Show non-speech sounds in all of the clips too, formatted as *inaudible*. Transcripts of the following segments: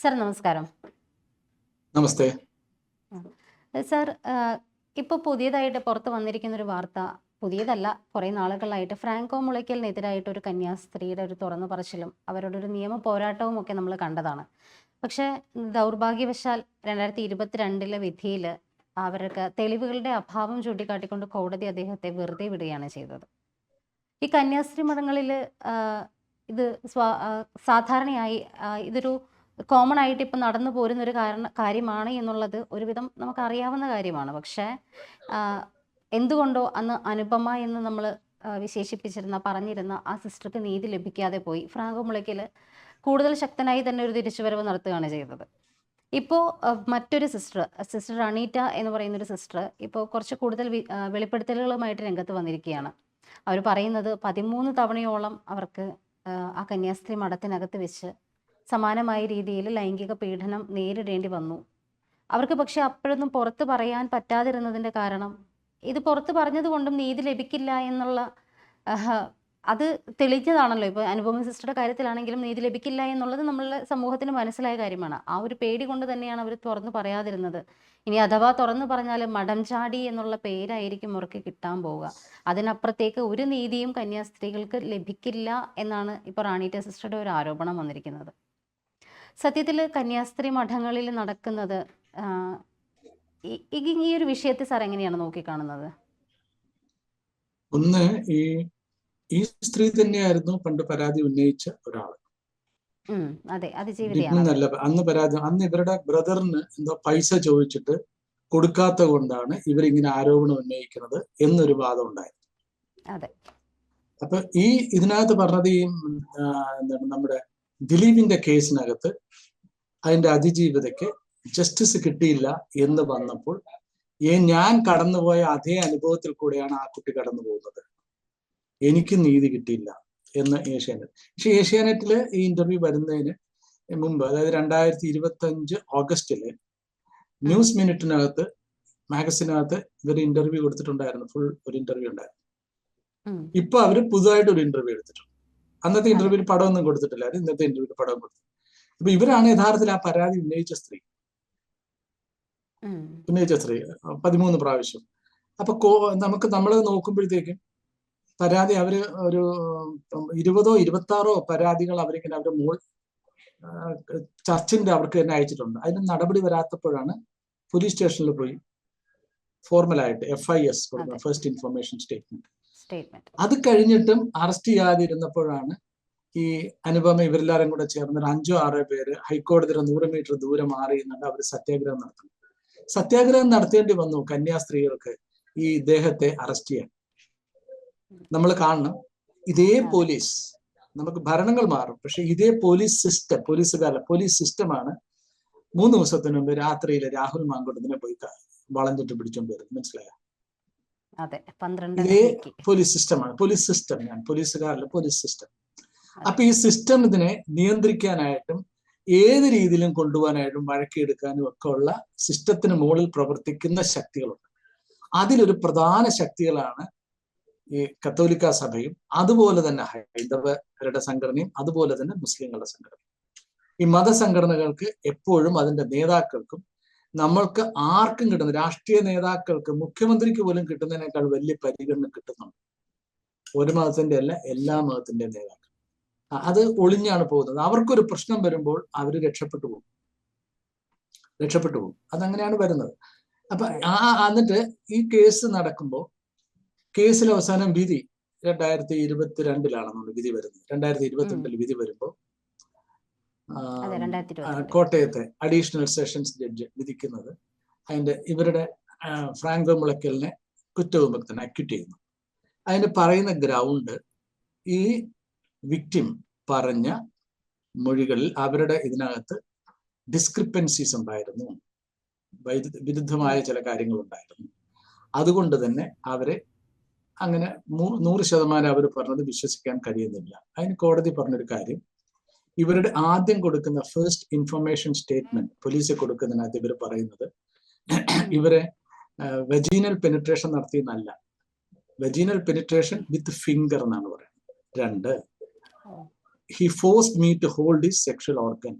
Sir നമസ്കാരം. നമസ്തേ. Sir ഇപ്പോൾ പുതിയതായിട്ട് പുറത്ത് വന്നിരിക്കുന്ന ഒരു വാർത്ത പുതിയതല്ല കുറേ നാളുകളായിട്ട് ഫ്രാങ്കോ മുളയ്ക്കലിനെതിരായിട്ട് ഒരു കന്യാസ്ത്രീയുടെ ഒരു തുറന്നു പറച്ചിലും അവരോടൊരു നിയമ പോരാട്ടവും ഒക്കെ നമ്മൾ കണ്ടതാണ്. പക്ഷേ ദൗർഭാഗ്യവശാൽ രണ്ടായിരത്തി ഇരുപത്തിരണ്ടിലെ വിധിയിൽ അവർക്ക് തെളിവുകളുടെ അഭാവം ചൂണ്ടിക്കാട്ടിക്കൊണ്ട് കോടതി അദ്ദേഹത്തെ വെറുതെ വിടുകയാണ് ചെയ്തത്. ഈ കന്യാസ്ത്രീ മഠങ്ങളിൽ ഇത് സ്വാ സാധാരണയായി ഇതൊരു കോമൺ ആയിട്ട് ഇപ്പം നടന്നു പോരുന്ന ഒരു കാരണ കാര്യമാണ് എന്നുള്ളത് ഒരുവിധം നമുക്ക് അറിയാവുന്ന കാര്യമാണ്. പക്ഷേ എന്തുകൊണ്ടോ അന്ന് അനുപമ എന്ന് നമ്മൾ വിശേഷിപ്പിച്ചിരുന്ന പറഞ്ഞിരുന്ന ആ സിസ്റ്റർക്ക് നീതി ലഭിക്കാതെ പോയി. ഫ്രാങ്കോ മുളയ്ക്കൽ കൂടുതൽ ശക്തനായി തന്നെ ഒരു തിരിച്ചുവരവ് നടത്തുകയാണ് ചെയ്തത്. ഇപ്പോൾ മറ്റൊരു സിസ്റ്റർ സിസ്റ്റർ അണീറ്റ എന്ന് പറയുന്ന ഒരു സിസ്റ്റർ ഇപ്പോൾ കുറച്ച് കൂടുതൽ വെളിപ്പെടുത്തലുകളുമായിട്ട് രംഗത്ത് വന്നിരിക്കുകയാണ്. അവർ പറയുന്നത് പതിമൂന്ന് തവണയോളം അവർക്ക് ആ കന്യാസ്ത്രീ മഠത്തിനകത്ത് വെച്ച് സമാനമായ രീതിയിൽ ലൈംഗിക പീഡനം നേരിടേണ്ടി വന്നു. അവർക്ക് പക്ഷെ അപ്പോഴൊന്നും പുറത്ത് പറയാൻ പറ്റാതിരുന്നതിന്റെ കാരണം ഇത് പുറത്ത് പറഞ്ഞതുകൊണ്ടും നീതി ലഭിക്കില്ല എന്നുള്ള അത് തെളിഞ്ഞതാണല്ലോ. ഇപ്പോൾ അനുപമ സിസ്റ്ററുടെ കാര്യത്തിലാണെങ്കിലും നീതി ലഭിക്കില്ല എന്നുള്ളത് നമ്മളുടെ സമൂഹത്തിന് മനസ്സിലായ കാര്യമാണ്. ആ ഒരു പേടി കൊണ്ട് തന്നെയാണ് അവർ തുറന്നു പറയാതിരുന്നത്. ഇനി അഥവാ തുറന്നു പറഞ്ഞാൽ മഠം ചാടി എന്നുള്ള പേരായിരിക്കും അവർക്ക് കിട്ടാൻ പോവുക. അതിനപ്പുറത്തേക്ക് ഒരു നീതിയും കന്യാസ്ത്രീകൾക്ക് ലഭിക്കില്ല എന്നാണ് ഇപ്പോൾ റാണീറ്റ സിസ്റ്ററുടെ ഒരു ആരോപണം വന്നിരിക്കുന്നത്. സത്യത്തിൽ കന്യാസ്ത്രീ മഠങ്ങളിൽ നടക്കുന്നത് ഈ- ഒരു വിഷയത്തെ സാർ എങ്ങനെയാണ് നോക്കിക്കാണുന്നത്? ഒന്ന് ഈ ഈ സ്ത്രീ തന്നെയായിരുന്നു പണ്ട് പരാതി ഉന്നയിച്ച ഒരാൾ അല്ല അന്ന് പരാതി അന്ന് ഇവരുടെ ബ്രദറിന് എന്തോ പൈസ ചോദിച്ചിട്ട് കൊടുക്കാത്ത കൊണ്ടാണ് ഇവരിങ്ങനെ ആരോപണം ഉന്നയിക്കുന്നത് എന്നൊരു വാദം ഉണ്ടായിരുന്നു അതെ. അപ്പൊ ഈ ഇതിനകത്ത് പറഞ്ഞത് ഈ എന്താണ് നമ്മുടെ ദിലീപിന്റെ കേസിനകത്ത് അതിന്റെ അതിജീവിതയ്ക്ക് ജസ്റ്റിസ് കിട്ടിയില്ല എന്ന് വന്നപ്പോൾ ഏ ഞാൻ കടന്നുപോയ അതേ അനുഭവത്തിൽ കൂടെയാണ് ആ കുട്ടി കടന്നു പോകുന്നത് എനിക്ക് നീതി കിട്ടിയില്ല എന്ന് ഏഷ്യാനെറ്റ്. പക്ഷെ ഏഷ്യാനെറ്റിൽ ഈ ഇന്റർവ്യൂ വരുന്നതിന് മുമ്പ് അതായത് രണ്ടായിരത്തി ഇരുപത്തി അഞ്ച് ഓഗസ്റ്റിൽ ന്യൂസ് മിനിറ്റിനകത്ത് മാഗസിനകത്ത് ഇവർ ഇന്റർവ്യൂ കൊടുത്തിട്ടുണ്ടായിരുന്നു. ഫുൾ ഒരു ഇന്റർവ്യൂ ഉണ്ടായിരുന്നു. ഇപ്പൊ അവർ പുതുതായിട്ട് ഒരു ഇന്റർവ്യൂ എടുത്തിട്ടുണ്ട്. അന്നത്തെ ഇന്റർവ്യൂവിൽ പടമൊന്നും കൊടുത്തിട്ടില്ല. അത് ഇന്നത്തെ ഇന്റർവ്യൂവിൽ പടം കൊടുത്തു. അപ്പൊ ഇവരാണ് യഥാർത്ഥത്തിൽ ആ പരാതി ഉന്നയിച്ച സ്ത്രീ. ഉന്നയിച്ച സ്ത്രീ. പതിമൂന്ന് പ്രാവശ്യം. അപ്പൊ കോ നമുക്ക് നമ്മൾ നോക്കുമ്പോഴത്തേക്കും പരാതി അവർ ഒരു ഇരുപതോ ഇരുപത്തി ആറോ പരാതികൾ അവരിങ്ങനെ അവരുടെ മോൾ ചർച്ചിന്റെ അവർക്ക് തന്നെ അയച്ചിട്ടുണ്ട്. അതിന് നടപടി വരാത്തപ്പോഴാണ് പോലീസ് സ്റ്റേഷനിൽ പോയി ഫോർമലായിട്ട് F I S. First information statement statement അത് കഴിഞ്ഞിട്ടും അറസ്റ്റ് ചെയ്യാതിരുന്നപ്പോഴാണ് ഈ അനുപമ ഇവരെല്ലാരും കൂടെ ചേർന്ന് അഞ്ചോ ആറോ പേര് ഹൈക്കോടതിയുടെ നൂറ് മീറ്റർ ദൂരെ മാറി എന്നിട്ട് അവർ സത്യാഗ്രഹം നടത്തുന്നു സത്യാഗ്രഹം നടത്തേണ്ടി വന്നു കന്യാസ്ത്രീകൾക്ക് ഈ ഇദ്ദേഹത്തെ അറസ്റ്റ് ചെയ്യാൻ. നമ്മൾ കാണണം. ഇതേ പോലീസ് നമുക്ക് ഭരണങ്ങൾ മാറും. പക്ഷെ ഇതേ പോലീസ് സിസ്റ്റം പോലീസുകാരല്ല പോലീസ് സിസ്റ്റമാണ് മൂന്ന് ദിവസത്തിന് മുമ്പ് രാത്രിയിൽ രാഹുൽ മാങ്കോട്ടതിനെ പോയി വളഞ്ഞിട്ട് പിടിച്ചോണ്ട് വരുന്നത് മനസ്സിലായോ? അതെ പന്ത്രണ്ട് ഇതേ പോലീസ് സിസ്റ്റമാണ് പോലീസ് സിസ്റ്റം ഞാൻ പോലീസുകാരല്ല പോലീസ് സിസ്റ്റം അപ്പൊ ഈ സിസ്റ്റം ഇതിനെ നിയന്ത്രിക്കാനായിട്ടും ഏത് രീതിയിലും കൊണ്ടുപോകാനായിട്ടും വഴക്കിയെടുക്കാനും ഒക്കെ ഉള്ള സിസ്റ്റത്തിന് മുകളിൽ പ്രവർത്തിക്കുന്ന ശക്തികളുണ്ട്. അതിലൊരു പ്രധാന ശക്തികളാണ് ഈ കത്തോലിക്ക സഭയും അതുപോലെ തന്നെ ഹൈന്ദവരുടെ സംഘടനയും അതുപോലെ തന്നെ മുസ്ലിങ്ങളുടെ സംഘടനയും. ഈ മതസംഘടനകൾക്ക് എപ്പോഴും അതിന്റെ നേതാക്കൾക്കും നമ്മൾക്ക് ആർക്കും കിട്ടുന്ന രാഷ്ട്രീയ നേതാക്കൾക്ക് മുഖ്യമന്ത്രിക്ക് പോലും കിട്ടുന്നതിനേക്കാൾ വലിയ പരിഗണന കിട്ടുന്നുണ്ട്. ഒരു മതത്തിന്റെ അല്ല എല്ലാ മതത്തിന്റെ നേതാക്കൾ. അത് ഒളിഞ്ഞാണ് പോകുന്നത്. അവർക്കൊരു പ്രശ്നം വരുമ്പോൾ അവർ രക്ഷപ്പെട്ടു പോകും. രക്ഷപ്പെട്ടു പോകും. അതങ്ങനെയാണ് വരുന്നത്. അപ്പൊ ആ എന്നിട്ട് ഈ കേസ് നടക്കുമ്പോൾ കേസിൽ അവസാനം വിധി രണ്ടായിരത്തി ഇരുപത്തിരണ്ടിലാണെന്നുണ്ട് വിധി വരുന്നത്. രണ്ടായിരത്തി ഇരുപത്തിരണ്ടിൽ വിധി വരുമ്പോൾ അതെ രണ്ടായിരത്തി ആ, ഇരുപത്തി കോട്ടയത്തെ അഡീഷണൽ സെഷൻസ് ജഡ്ജ് വിധിക്കുന്നത്. അതിന്റെ ഇവരുടെ ഫ്രാങ്കോ മുളയ്ക്കലിനെ കുറ്റവിമുക്തനെ അക്യൂട്ട് ചെയ്യുന്നു. അതിന് പറയുന്ന ഗ്രൗണ്ട് ഈ വിക്ടിം പറഞ്ഞ മൊഴികളിൽ അവരുടെ ഇതിനകത്ത് ഡിസ്ക്രിപ്പൻസീസ് ഉണ്ടായിരുന്നു. വിരുദ്ധമായ ചില കാര്യങ്ങൾ ഉണ്ടായിരുന്നു അതുകൊണ്ട് തന്നെ അവരെ അങ്ങനെ നൂറ് ശതമാനം അവർ പറഞ്ഞത് വിശ്വസിക്കാൻ കഴിയുന്നില്ല. അതിന് കോടതി പറഞ്ഞൊരു കാര്യം ഇവരുടെ ആദ്യം കൊടുക്കുന്ന ഫസ്റ്റ് ഇൻഫർമേഷൻ സ്റ്റേറ്റ്മെന്റ് പോലീസ് കൊടുക്കുന്നതിനകത്ത് ഇവർ പറയുന്നത് ഇവരെ വെജീനൽ പെനിട്രേഷൻ നടത്തിയെന്നല്ല. വെജീനൽ പെനിട്രേഷൻ വിത്ത് ഫിംഗർ എന്നാണ് പറയുന്നത്. രണ്ട് he forced me to hold his sexual organ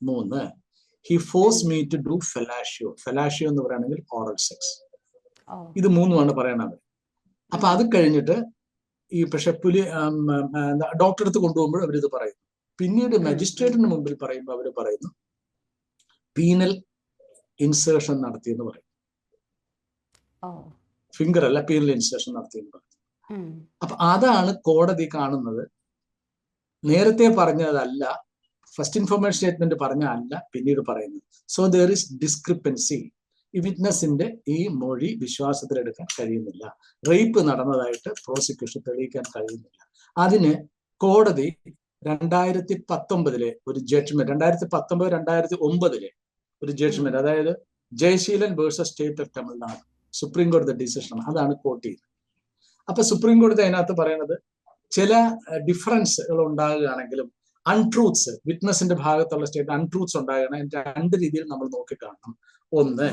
മൂന്ന് he force me to do fellatio fellatio എന്ന് പറയുകയാണെങ്കിൽ ഓറൽ സെക്സ് ഇത് മൂന്നുമാണ് പറയണത്. അപ്പൊ അത് കഴിഞ്ഞിട്ട് ഈ പക്ഷെ പുലി ഡോക്ടറെ അടുത്ത് കൊണ്ടുപോകുമ്പോൾ അവരിത് പറയുന്നു പിന്നീട് മജിസ്ട്രേറ്റിന് മുമ്പിൽ പറയുമ്പോൾ അവർ പറയുന്നു പീനൽ ഇൻസേർഷൻ നടത്തിയെന്ന് പറയും ഫിംഗർ അല്ല പീനൽ ഇൻസേർഷൻ നടത്തിയെന്ന് പറയും. അപ്പൊ അതാണ് കോടതി കാണുന്നത്. നേരത്തെ പറഞ്ഞതല്ല ഫസ്റ്റ് ഇൻഫോർമേഷൻ സ്റ്റേറ്റ്മെന്റ് പറഞ്ഞ അല്ല പിന്നീട് പറയുന്നത്. സോ ദർ ഇസ് ഡിസ്ക്രിപ്പൻസി ഈ വിറ്റ്നസിന്റെ ഈ മൊഴി വിശ്വാസത്തിലെടുക്കാൻ കഴിയുന്നില്ല. റേപ്പ് നടന്നതായിട്ട് പ്രോസിക്യൂഷൻ തെളിയിക്കാൻ കഴിയുന്നില്ല. അതിന് കോടതി രണ്ടായിരത്തി പത്തൊമ്പതിലെ ഒരു ജഡ്ജ്മെന്റ് രണ്ടായിരത്തി പത്തൊമ്പത് രണ്ടായിരത്തി ഒമ്പതിലെ ഒരു ജഡ്ജ്മെന്റ് അതായത് Jayaseelan versus state of Tamil Nadu supreme കോടതി ഡിസിഷൻ അതാണ് കോട്ട് ചെയ്തത്. അപ്പൊ സുപ്രീം കോടതി അതിനകത്ത് പറയുന്നത് ചില ഡിഫറൻസുകൾ ഉണ്ടാകുകയാണെങ്കിലും അൺട്രൂത്ത്സ് വിറ്റ്നസിന്റെ ഭാഗത്തുള്ള സ്റ്റേറ്റ് അൺട്രൂത്ത്സ് ഉണ്ടാകുകയാണെങ്കിൽ രണ്ട് രീതിയിൽ നമ്മൾ നോക്കി കാണണം ഒന്ന്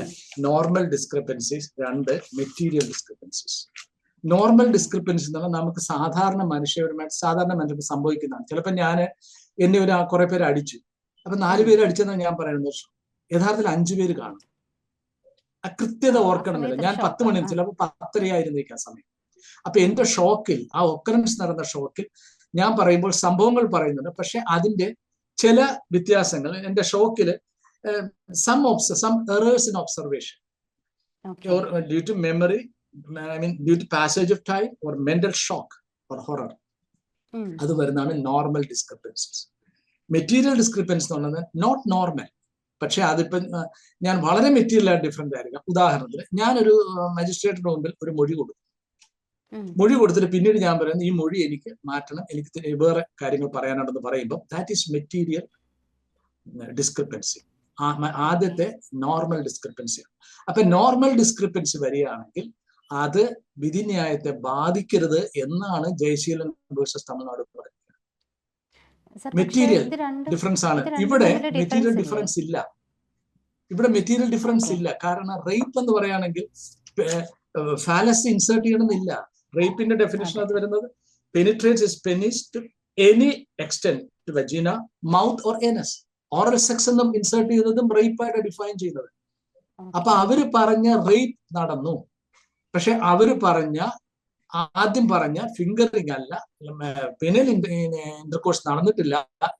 നോർമൽ ഡിസ്ക്രിപ്പൻസീസ് രണ്ട് മെറ്റീരിയൽ ഡിസ്ക്രിപ്പൻസീസ് നോർമൽ ഡിസ്ക്രിപ്പൻസി എന്ന് പറഞ്ഞാൽ നമുക്ക് സാധാരണ മനുഷ്യപരമായിട്ട് സാധാരണ മനുഷ്യർക്ക് സംഭവിക്കുന്നതാണ്. ചിലപ്പോൾ ഞാൻ എന്നെ ഒരു കുറെ പേര് അടിച്ചു. അപ്പൊ നാല് പേര് അടിച്ചെന്ന് ഞാൻ പറയുന്നത് യഥാർത്ഥത്തിൽ അഞ്ചു പേര് കാണും. ആ കൃത്യത ഓർക്കണമെന്നില്ല ഞാൻ പത്ത് മണി. ചിലപ്പോൾ പത്തരയായിരുന്നിരിക്കാം സമയം. അപ്പൊ എന്റെ ഷോക്കിൽ ആ ഒക്കറൻസ് നടന്ന ഷോക്കിൽ ഞാൻ പറയുമ്പോൾ സംഭവങ്ങൾ പറയുന്നുണ്ട്. പക്ഷെ അതിന്റെ ചില വ്യത്യാസങ്ങൾ എന്റെ ഷോക്കിൽ some obs some errors in observation due to memory, I mean, due to passage of time or mental shock or horror. അത് വരുന്നതാണ് നോർമൽ ഡിസ്ക്രിപ്പൻസീസ് മെറ്റീരിയൽ ഡിസ്ക്രിപ്പൻസ് എന്ന് പറയുന്നത് നോട്ട് നോർമൽ പക്ഷെ അതിപ്പം ഞാൻ വളരെ മെറ്റീരിയൽ ആയിട്ട് ഡിഫറെന്റ് ആയിരിക്കാം. ഉദാഹരണത്തിന് ഞാനൊരു മജിസ്ട്രേറ്റിന് മുമ്പിൽ ഒരു മൊഴി കൊടുക്കും മൊഴി കൊടുത്തിട്ട് പിന്നീട് ഞാൻ പറയുന്നത് ഈ മൊഴി എനിക്ക് മാറ്റണം എനിക്ക് വേറെ കാര്യങ്ങൾ പറയാനുണ്ടെന്ന് പറയുമ്പോൾ ദാറ്റ് ഈസ് മെറ്റീരിയൽ ഡിസ്ക്രിപ്പൻസി ആദ്യത്തെ നോർമൽ ഡിസ്ക്രിപ്പൻസിയാണ് അപ്പൊ നോർമൽ ഡിസ്ക്രിപ്പൻസി വരികയാണെങ്കിൽ അത് വിധിന്യായത്തെ ബാധിക്കരുത് എന്നാണ് ജയശീലൻ വേഴ്സസ് തമിഴ്നാട് പറയുന്നത്. മെറ്റീരിയൽ ഡിഫറൻസ് ആണ്. ഇവിടെ മെറ്റീരിയൽ ഡിഫറൻസ് ഇല്ല. ഇവിടെ മെറ്റീരിയൽ ഡിഫറൻസ് ഇല്ല. കാരണം റേപ്പ് എന്ന് പറയുകയാണെങ്കിൽ ഫാലസ് ഇൻസേർട്ട് ചെയ്യണമെന്നില്ല. റേപ്പിന്റെ ഡെഫിനേഷൻ അത് വരുന്നത് penetrate is penis to any extent vagina mouth or anus oral sex എന്നും ഇൻസേർട്ട് ചെയ്യുന്നതും റേപ്പായിട്ട് ഡിഫൈൻ ചെയ്യുന്നത്. അപ്പൊ അവർ പറഞ്ഞ റേപ്പ് നടന്നു. പക്ഷെ അവർ പറഞ്ഞ ആദ്യം പറഞ്ഞ ഫിംഗറിംഗ് അല്ല പെനൽ ഇന്റർകോഴ്സ് നടന്നിട്ടില്ല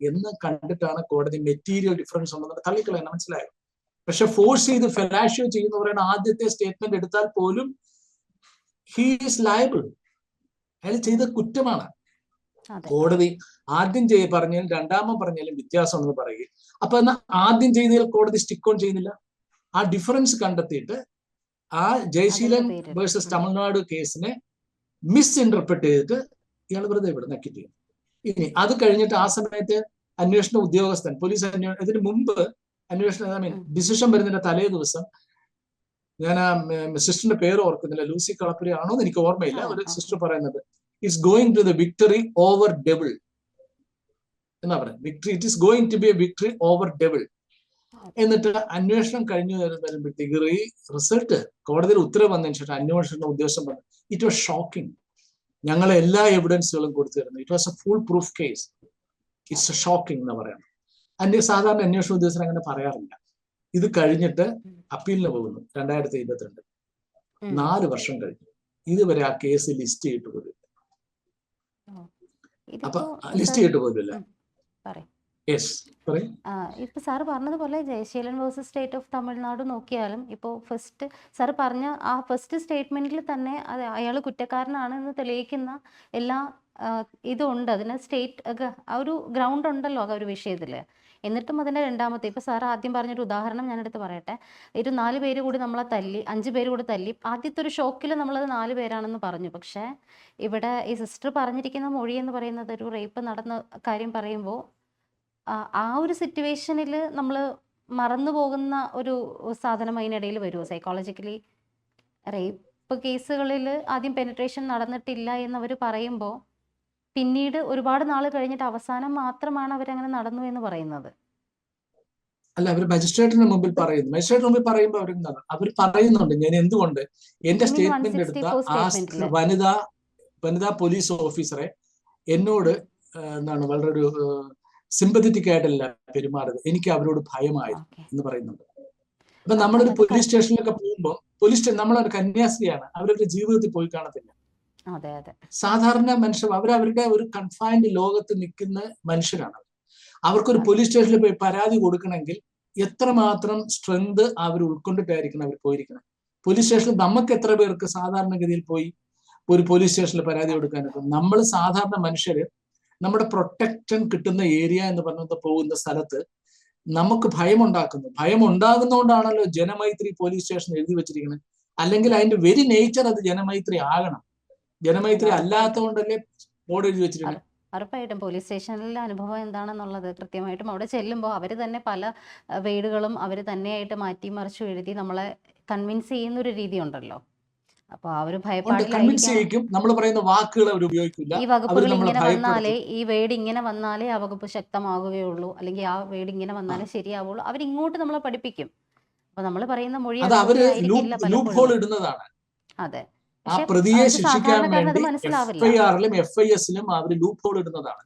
എന്ന് കണ്ടിട്ടാണ് കോടതി മെറ്റീരിയൽ ഡിഫറൻസ് ഉണ്ടെന്ന് തള്ളിക്കളയാൻ മനസ്സിലായത് പക്ഷെ ഫോഴ്സ് ചെയ്ത് ഫെലാഷ്യോ ചെയ്യുന്നവരുടെ ആദ്യത്തെ സ്റ്റേറ്റ്മെന്റ് എടുത്താൽ പോലും ഹീ ഈസ് ലയബിൾ അയാൾ ചെയ്ത കുറ്റമാണ്. കോടതി ആദ്യം ചെയ്ത് പറഞ്ഞാലും രണ്ടാമത് പറഞ്ഞാലും വ്യത്യാസം എന്ന് പറയുക അപ്പൊ എന്നാ ആദ്യം ചെയ്തതിൽ കോടതി സ്റ്റിക്ക് ഓൺ ചെയ്യുന്നില്ല? ആ ഡിഫറൻസ് കണ്ടെത്തിയിട്ട് ആ ജയശീലൻ വേഴ്സസ് തമിഴ്നാട് കേസിനെ മിസ് ഇന്റർപ്രറ്റ് ചെയ്തിട്ട് ഇയാൾ വെറുതെ ഇവിടെ നക്കിറ്റ് ചെയ്യും. ഇനി അത് കഴിഞ്ഞിട്ട് ആ സമയത്ത് അന്വേഷണ ഉദ്യോഗസ്ഥൻ പോലീസ് അന്വേഷണം ഇതിന് മുമ്പ് അന്വേഷണ ഐ മീൻ ഡിസിഷൻ വരുന്നതിന്റെ തലേ ദിവസം ഞാൻ ആ സിസ്റ്ററിന്റെ പേര് ഓർക്കുന്നില്ല. ലൂസി കളപ്പുരി ആണോ എന്ന് എനിക്ക് ഓർമ്മയില്ല. ഒരു സിസ്റ്റർ പറയുന്നത് it's going to the victory over devil എന്നാ പറയുന്നത്. Victory it is going to be a victory over devil എന്നിട്ട് അന്വേഷണം കഴിഞ്ഞു വരു- വരുമ്പോഴത്തേക്ക് റീ റിസൾട്ട് കോടതിയിൽ ഉത്തരവ് വന്നതിന് ശേഷം അന്വേഷണ ഉദ്യോഗസ്ഥൻ പറഞ്ഞു ഇറ്റ് വാസ് ഷോക്കിംഗ് ഞങ്ങൾ എല്ലാ എവിഡൻസുകളും കൊടുത്തു തരുന്നു. It was a foolproof case it's shocking എന്ന് പറയണം അന്യ സാധാരണ അന്വേഷണ ഉദ്യോഗസ്ഥർ അങ്ങനെ പറയാറില്ല. ഇത് കഴിഞ്ഞിട്ട് അപ്പീലിന് പോകുന്നു രണ്ടായിരത്തി ഇരുപത്തിരണ്ട് നാല് വർഷം കഴിഞ്ഞു. ഇതുവരെ ആ കേസ് ലിസ്റ്റ് ചെയ്തിട്ട് പോലും അപ്പൊ ലിസ്റ്റ് ചെയ്തിട്ട് പോലും ഇപ്പൊ സാർ പറഞ്ഞതുപോലെ Jayaseelan versus state of Tamil Nadu നോക്കിയാലും ഇപ്പോൾ ഫസ്റ്റ് സാർ പറഞ്ഞ ആ ഫസ്റ്റ് സ്റ്റേറ്റ്മെന്റിൽ തന്നെ അയാൾ കുറ്റക്കാരനാണെന്ന് തെളിയിക്കുന്ന എല്ലാ ഇതുണ്ട്. അതിന് സ്റ്റേറ്റ് ആ ഒരു ഗ്രൗണ്ട് ഉണ്ടല്ലോ ആ ഒരു വിഷയത്തിൽ എന്നിട്ടും അതിന്റെ രണ്ടാമത്തെ ഇപ്പൊ സാർ ആദ്യം പറഞ്ഞൊരു ഉദാഹരണം ഞാനെടുത്ത് പറയട്ടെ. ഒരു നാല് പേര് കൂടി നമ്മളെ തല്ലി അഞ്ച് പേര് കൂടി തല്ലി ആദ്യത്തെ ഒരു ഷോക്കിൽ നമ്മളത് നാല് പേരാണെന്ന് പറഞ്ഞു. പക്ഷേ ഇവിടെ ഈ സിസ്റ്റർ പറഞ്ഞിരിക്കുന്ന മൊഴി എന്ന് പറയുന്നത് ഒരു റേപ്പ് നടന്ന കാര്യം പറയുമ്പോൾ ആ ഒരു സിറ്റുവേഷനിൽ നമ്മൾ മറന്നു പോകുന്ന ഒരു സാധനം അതിനിടയിൽ വരുമോ സൈക്കോളജിക്കലി റേപ്പ് കേസുകളിൽ ആദ്യം പെനിട്രേഷൻ നടന്നിട്ടില്ല എന്നവർ പറയുമ്പോൾ പിന്നീട് ഒരുപാട് നാൾ കഴിഞ്ഞിട്ട് അവസാനം മാത്രമാണ് അവരങ്ങനെ നടന്നു എന്ന് പറയുന്നത്. അല്ല അവർ മജിസ്ട്രേറ്റിന് മുമ്പിൽ പറയുന്നു. മജിസ്ട്രേറ്റിന് മുമ്പിൽ പറയുമ്പോൾ അവർ അവർ പറയുന്നുണ്ട്. ഞാൻ എന്തുകൊണ്ട്? എന്റെ സ്റ്റേറ്റ്മെന്റ് എടുത്ത 164 ആ വനിതാ വനിതാ പോലീസ് ഓഫീസറെ എന്നോട് എന്താണ്? വളരെ ഒരു സിമ്പത്തറ്റിക് ആയിട്ടല്ല പെരുമാറുന്നത്. എനിക്ക് അവരോട് ഭയമായിരുന്നു എന്ന് പറയുന്നുണ്ട്. അപ്പൊ നമ്മളൊരു പോലീസ് സ്റ്റേഷനിലൊക്കെ പോകുമ്പോൾ പോലീസ് സ്റ്റേഷൻ നമ്മളൊരു കന്യാസ്ത്രീയാണ്. അവരവരുടെ ജീവിതത്തിൽ പോയി കാണത്തില്ല. സാധാരണ മനുഷ്യർ അവരവരുടെ ഒരു കൺഫൈൻഡ് ലോകത്ത് നിൽക്കുന്ന മനുഷ്യരാണ് അവർക്കൊരു പോലീസ് സ്റ്റേഷനിൽ പോയി പരാതി കൊടുക്കണമെങ്കിൽ എത്രമാത്രം സ്ട്രെങ്ത് അവർ ഉൾക്കൊണ്ടിട്ടായിരിക്കണം അവർ പോയിരിക്കണം പോലീസ് സ്റ്റേഷനിൽ നമുക്ക് എത്ര പേർക്ക് സാധാരണഗതിയിൽ പോയി ഒരു പോലീസ് സ്റ്റേഷനിൽ പരാതി കൊടുക്കാനൊക്കെ? നമ്മൾ സാധാരണ മനുഷ്യര് നമ്മുടെ പ്രൊട്ടക്ഷൻ കിട്ടുന്ന ഏരിയ എന്ന് പറഞ്ഞത് പോകുന്ന സ്ഥലത്ത് നമുക്ക് ഭയമുണ്ടാക്കുന്നു. ഭയം ഉണ്ടാകുന്നതുകൊണ്ടാണല്ലോ ജനമൈത്രി പോലീസ് സ്റ്റേഷൻ എഴുതി വെച്ചിരിക്കുന്നത്. അല്ലെങ്കിൽ അതിന്റെ വെരി നേച്ചർ അത് ജനമൈത്രി ആകണം. ജനമൈത്രി അല്ലാത്തതുകൊണ്ടല്ലേ ബോർഡ് എഴുതി വെച്ചിരിക്കുന്നത്. ഉറപ്പായിട്ടും പോലീസ് സ്റ്റേഷനിലെ അനുഭവം എന്താണെന്നുള്ളത് കൃത്യമായിട്ടും അവിടെ ചെല്ലുമ്പോൾ അവർ തന്നെ പല വീടുകളും അവർ തന്നെയായിട്ട് മാറ്റി മറിച്ചു എഴുതി നമ്മളെ കൺവിൻസ് ചെയ്യുന്ന ഒരു രീതി ഉണ്ടല്ലോ അപ്പോൾ ആ ഒരു ഭയപ്പാടിലായിരിക്കാം നമ്മൾ പറയുന്ന വാക്കുകൾ അവർ ഉപയോഗിക്കില്ല. ഈ വകുപ്പുകൾ ഇങ്ങനെ വന്നാലേ ഈ വേഡ് ഇങ്ങനെ വന്നാലേ ആ വകുപ്പ് ശക്തമാകുകയുള്ളൂ. അല്ലെങ്കിൽ ആ വേഡ് ഇങ്ങനെ വന്നാലേ ശരിയാവുള്ളൂ. അവരിങ്ങോട്ട് നമ്മളെ പഠിപ്പിക്കും. അപ്പൊ നമ്മൾ പറയുന്ന മൊഴി ഇടുന്നതാണ്. അതെ. ആ പ്രതിയെ ശിക്ഷിക്കാൻ വേണ്ടി എഫ് ഐ ആറിലും എഫ് ഐ എസിലും അവർ ലൂപ്പ് ഹോൾ ഇടുന്നതാണ്.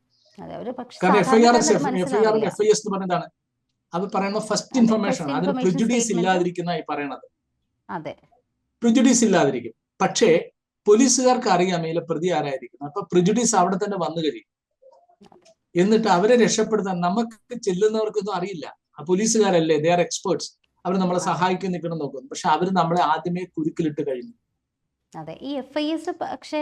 കാരണം F I R S F I ആറും എഫ് ഐ എസ് എന്ന് പറഞ്ഞതാണ്. അത് പറയുന്ന ഫസ്റ്റ് ഇൻഫർമേഷൻ അതിന് പ്രിജുഡീസ് ഇല്ലാതിരിക്കുന്ന ഈ പറയണത്. അതെ. പ്രിജുഡീസ് ഇല്ലാതിരിക്കും. പക്ഷേ പോലീസുകാർക്ക് അറിയാം ഇതിലെ പ്രതി ആരായിരിക്കും അപ്പൊ പ്രിജുഡീസ് അവിടെ തന്നെ വന്നു കഴിയും. എന്നിട്ട് അവരെ രക്ഷപ്പെടുത്താൻ നമുക്ക് ചെല്ലുന്നവർക്കൊന്നും അറിയില്ല. ആ പോലീസുകാരല്ലേ? ദേ ആർ എക്സ്പേർട്സ് അവർ നമ്മളെ സഹായിക്കാൻ സഹായിക്കും നിൽക്കണം നോക്കുന്നു. പക്ഷെ അവർ നമ്മളെ ആദ്യമേ കുരുക്കിലിട്ട് കഴിഞ്ഞു. അതെ. ഈ എഫ് ഐ എസ് പക്ഷേ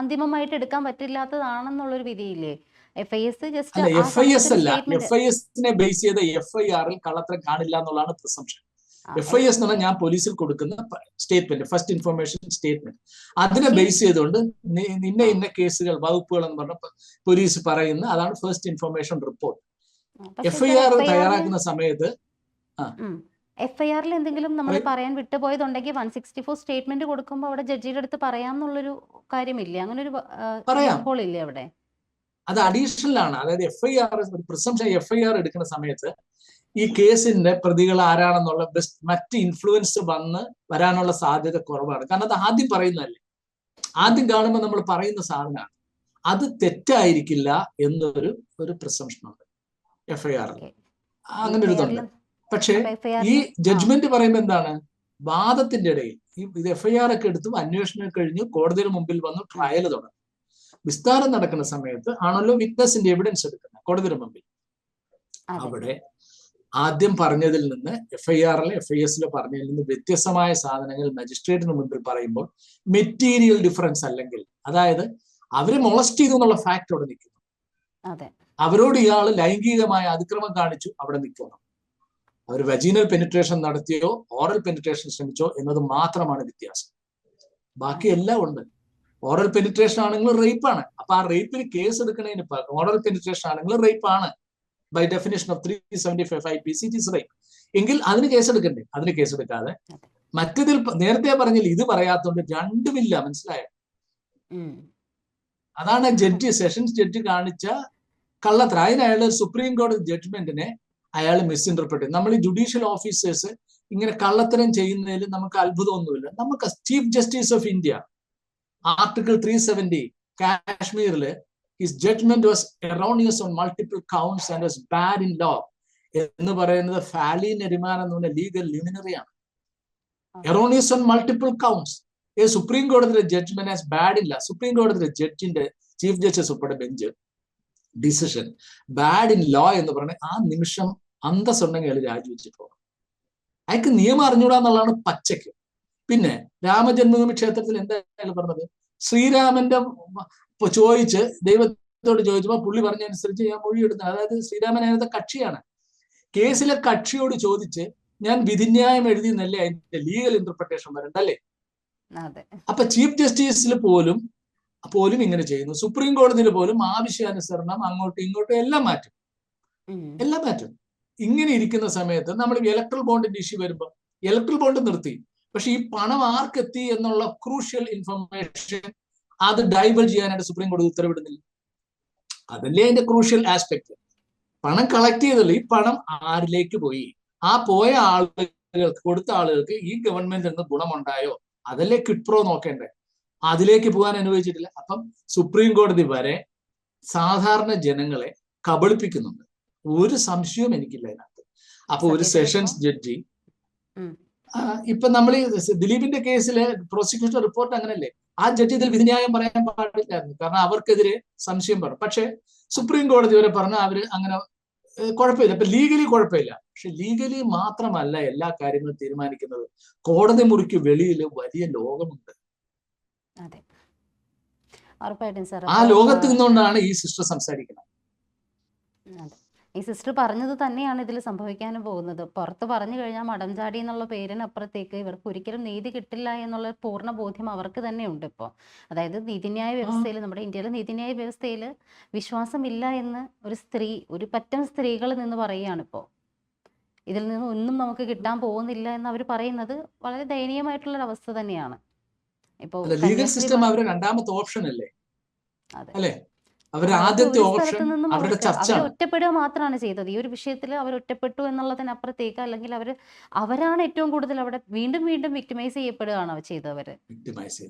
അന്തിമമായിട്ട് എടുക്കാൻ പറ്റില്ലാത്തതാണെന്നുള്ളൊരു വിധിയില്ലേ? F I S just F I S അല്ല. എഫ് ഐ എസിനെ ബേസ് ചെയ്ത എഫ് ഐ ആറിൽ കള്ളത്തരം കാണില്ല എന്നുള്ളതാണ് പ്രിസംഷൻ എഫ് ഐ എസ് എന്ന് പറഞ്ഞാൽ ഞാൻ പോലീസിൽ കൊടുക്കുന്ന സ്റ്റേറ്റ്മെന്റ് ഫസ്റ്റ് ഇൻഫർമേഷൻ സ്റ്റേറ്റ്മെന്റ് അതിനെ ബേസ് ചെയ്തുകൊണ്ട് നിന്നെ ഇന്ന കേസുകൾ വകുപ്പുകൾ എന്ന് പറഞ്ഞ പോലീസ് പറയുന്ന അതാണ് first information report F I R തയ്യാറാക്കുന്ന സമയത്ത് എഫ്ഐആറിൽ എഫ് ഐ ആറിൽ എന്തെങ്കിലും നമ്മൾ പറയാൻ വിട്ടുപോയതുണ്ടെങ്കിൽ വൺ സിക്സ്റ്റി ഫോർ സ്റ്റേറ്റ്മെന്റ് കൊടുക്കുമ്പോൾ അവിടെ ജഡ്ജിയുടെ അടുത്ത് പറയാം എന്നുള്ളൊരു കാര്യമില്ല അങ്ങനെ ഒരു പറയാം. അവിടെ? അത് അഡീഷണൽ ആണ്. അതായത് F I R presumption F I R എടുക്കുന്ന സമയത്ത് ഈ കേസിന്റെ പ്രതികൾ ആരാണെന്നുള്ള ബെസ്റ്റ് മറ്റ് ഇൻഫ്ലുവൻസ് വന്ന് വരാനുള്ള സാധ്യത കുറവാണ്. കാരണം അത് ആദ്യം പറയുന്നതല്ലേ. ആദ്യം കാണുമ്പോൾ നമ്മൾ പറയുന്ന സാധനമാണ്. അത് തെറ്റായിരിക്കില്ല എന്നൊരു ഒരു പ്രിസംഷനുണ്ട് എഫ് ഐ ആറിൽ അങ്ങനെ ഒരു തൊണ്ട് ഇതുണ്ട്. പക്ഷേ ഈ ജഡ്ജ്മെന്റ് പറയുമ്പോൾ എന്താണ്? വാദത്തിന്റെ ഇടയിൽ ഈ ഇത് എഫ് ഐ ആർ ഒക്കെ എടുത്തും അന്വേഷണം കഴിഞ്ഞ് കോടതിയുടെ മുമ്പിൽ വന്നു ട്രയൽ തുടങ്ങും. വിസ്താരം നടക്കുന്ന സമയത്ത് ആണല്ലോ വിറ്റ്നസിന്റെ എവിഡൻസ് എടുക്കുന്നത് കോടതിയുടെ മുമ്പിൽ. അവിടെ ആദ്യം പറഞ്ഞതിൽ നിന്ന് എഫ് ഐ ആറിലെ എഫ് ഐ എസിലെ പറഞ്ഞതിൽ നിന്ന് വ്യത്യസ്തമായ സാധനങ്ങൾ മജിസ്ട്രേറ്റിന് മുമ്പിൽ പറയുമ്പോൾ മെറ്റീരിയൽ ഡിഫറൻസ് അല്ലെങ്കിൽ അതായത് അവരെ മൊളസ്റ്റ് ചെയ്തു എന്നുള്ള ഫാക്ട് അവിടെ നിൽക്കുന്നു. അവരോട് ഇയാൾ ലൈംഗികമായ അതിക്രമം കാണിച്ചു അവിടെ നിൽക്കണം അവർ വജീനൽ പെനിട്രേഷൻ നടത്തിയോ ഓറൽ പെനിട്രേഷൻ ശ്രമിച്ചോ എന്നത് മാത്രമാണ് വ്യത്യാസം. ബാക്കി എല്ലാം ഉണ്ട്. ഓറൽ പെനിട്രേഷൻ ആണെങ്കിൽ റേപ്പ് ആണ്. അപ്പൊ ആ റേപ്പിന് കേസ് എടുക്കുന്നതിന് ഓറൽ പെനിട്രേഷൻ ആണെങ്കിൽ റേപ്പ് ആണ്. By definition of three seventy five five P C is rape എങ്കിൽ അതിന് കേസ് എടുക്കണ്ടേ? അതിന് കേസ് എടുക്കാതെ. മറ്റതിൽ നേരത്തെ പറഞ്ഞില്ല ഇത് പറയാത്തോണ്ട് രണ്ടുമില്ല മനസ്സിലായോ? അതാണ് ജഡ്ജി സെഷൻസ് ജഡ്ജി കാണിച്ച കള്ളത്ര അതിന് അയാൾ സുപ്രീം കോടതി ജഡ്ജ്മെന്റിനെ അയാൾ മിസ്ഇന്റർപ്രറ്റ് ചെയ്തു. നമ്മൾ ഈ ജുഡീഷ്യൽ ഓഫീസേഴ്സ് ഇങ്ങനെ കള്ളത്തരം ചെയ്യുന്നതിൽ നമുക്ക് അത്ഭുതമൊന്നുമില്ല. നമുക്ക് chief justice of India article three seventy കാശ്മീരിൽ his judgment was erroneous on multiple counts and was bad in law എന്ന് പറയുന്നത് ഫാലി നെരിമാൻ എന്ന് പറഞ്ഞ ലീഗൽ ലിമിനറിയാണ് ആണ്. Erroneous on multiple counts a supreme കോടതിയുടെ ജഡ്ജ്മെന്റ് ആസ് ബാഡ് ഇല്ല. സുപ്രീം കോടതിയുടെ ജഡ്ജിന്റെ ചീഫ് ജസ്റ്റിസ് ഉൾപ്പെടെ bench decision bad in law എന്ന് പറഞ്ഞ ആ നിമിഷം അന്തസ്സുണ്ടെങ്കിൽ രാജിവെച്ചിട്ട് രാജിവെച്ച് പോകണം. അയാൾക്ക് നിയമം അറിഞ്ഞൂടാ എന്നുള്ളതാണ് പച്ചയ്ക്ക്. പിന്നെ രാമജന്മഭൂമി ക്ഷേത്രത്തിൽ എന്തായാലും പറഞ്ഞത്? ശ്രീരാമന്റെ ചോദിച്ച് ദൈവത്തോട് ചോദിച്ചപ്പോൾ പുള്ളി പറഞ്ഞനുസരിച്ച് ഞാൻ മൊഴിയെടുത്തത് അതായത് ശ്രീരാമൻ അതിനകത്തെ കക്ഷിയാണ്. കേസിലെ കക്ഷിയോട് ചോദിച്ച് ഞാൻ വിധിന്യായം എഴുതി എന്നല്ലേ അതിന്റെ ലീഗൽ ഇന്റർപ്രിട്ടേഷൻ വരണ്ടല്ലേ അല്ലേ? അപ്പൊ ചീഫ് ജസ്റ്റിസിൽ പോലും പോലും ഇങ്ങനെ ചെയ്യുന്നു. സുപ്രീം കോടതിയിൽ പോലും ആവശ്യാനുസരണം അങ്ങോട്ടും ഇങ്ങോട്ടും എല്ലാം മാറ്റും. എല്ലാം മാറ്റും. ഇങ്ങനെ ഇരിക്കുന്ന സമയത്ത് നമ്മൾ ഇലക്ട്രൽ ബോണ്ടിന്റെ ഇഷ്യൂ വരുമ്പോൾ ഇലക്ട്രൽ ബോണ്ട് നിർത്തി. പക്ഷെ ഈ പണം ആർക്കെത്തി എന്നുള്ള ക്രൂഷ്യൽ ഇൻഫർമേഷൻ അത് ഡൈവൽ ചെയ്യാനായിട്ട് സുപ്രീം കോടതി ഉത്തരവിടുന്നില്ല. അതല്ലേ അതിന്റെ ക്രൂഷ്യൽ ആസ്പെക്ട് പണം കളക്ട് ചെയ്തല്ലോ ഈ പണം ആരിലേക്ക് പോയി? ആ പോയ ആളുകൾക്ക് കൊടുത്ത ആളുകൾക്ക് ഈ ഗവൺമെന്റ് നിന്ന് ഗുണമുണ്ടായോ? അതല്ലേ കിട്പ്രോ നോക്കേണ്ടേ? അതിലേക്ക് പോകാൻ അനുവദിച്ചിട്ടില്ല. അപ്പം സുപ്രീം കോടതി വരെ സാധാരണ ജനങ്ങളെ കബളിപ്പിക്കുന്നുണ്ട്. ഒരു സംശയവും എനിക്കില്ല അതിനകത്ത് അപ്പൊ ഒരു സെഷൻസ് ജഡ്ജി. ഇപ്പൊ നമ്മൾ ദിലീപിന്റെ കേസിൽ പ്രോസിക്യൂഷൻ റിപ്പോർട്ട് അങ്ങനല്ലേ? ആ ജഡ്ജി ഇതിൽ വിധിന്യായം പറയാൻ പാടില്ലായിരുന്നു. കാരണം അവർക്കെതിരെ സംശയം പറഞ്ഞു. പക്ഷെ സുപ്രീം കോടതി വരെ പറഞ്ഞ അവർ അങ്ങനെ കുഴപ്പമില്ല. ഇപ്പൊ ലീഗലി കുഴപ്പമില്ല. പക്ഷെ ലീഗലി മാത്രമല്ല എല്ലാ കാര്യങ്ങളും തീരുമാനിക്കുന്നത്. കോടതി മുറിക്ക് വെളിയിൽ വലിയ ലോകമുണ്ട്. ആ ലോകത്ത് നിന്നുകൊണ്ടാണ് ഈ സിസ്റ്റർ സംസാരിക്കുന്നത്. ഈ സിസ്റ്റർ പറഞ്ഞത് തന്നെയാണ് ഇതിൽ സംഭവിക്കാനും പോകുന്നത്. പുറത്ത് പറഞ്ഞു കഴിഞ്ഞാൽ മടംചാടി എന്നുള്ള പേരിനപ്പുറത്തേക്ക് ഇവർക്ക് ഒരിക്കലും നീതി കിട്ടില്ല എന്നുള്ള പൂർണ ബോധ്യം അവർക്ക് തന്നെ ഉണ്ട് ഇപ്പോൾ അതായത് നീതിന്യായ വ്യവസ്ഥയിൽ നമ്മുടെ ഇന്ത്യയിലെ നീതിന്യായ വ്യവസ്ഥയിൽ വിശ്വാസമില്ല എന്ന് ഒരു സ്ത്രീ ഒരു പറ്റം സ്ത്രീകൾ നിന്ന് പറയുകയാണ് ഇപ്പോൾ ഇതിൽ നിന്ന് ഒന്നും നമുക്ക് കിട്ടാൻ പോകുന്നില്ല എന്ന് അവർ പറയുന്നത് വളരെ ദയനീയമായിട്ടുള്ള ഒരു അവസ്ഥ തന്നെയാണ് ഇപ്പോൾ ലീഗൽ സിസ്റ്റം അവരുടെ രണ്ടാമത്തെ ഓപ്ഷൻ അല്ലേ? അല്ലേ? അവരുടെ ആദ്യത്തെ ഓപ്ഷൻ അവരുടെ ചർച്ച. ഒറ്റപ്പെടുക മാത്രമാണ് ചെയ്തത്. ഈ ഒരു വിഷയത്തിൽ അവർ ഒറ്റപ്പെട്ടു എന്നുള്ളതിനപ്പുറത്തേക്ക് അല്ലെങ്കിൽ അവർ അവരാണ് ഏറ്റവും കൂടുതൽ അവിടെ വീണ്ടും വീണ്ടും വിക്ടിമൈസ് ചെയ്യപ്പെടുകയാണ് അവർ ചെയ്തവർ വിക്ടിമൈസ്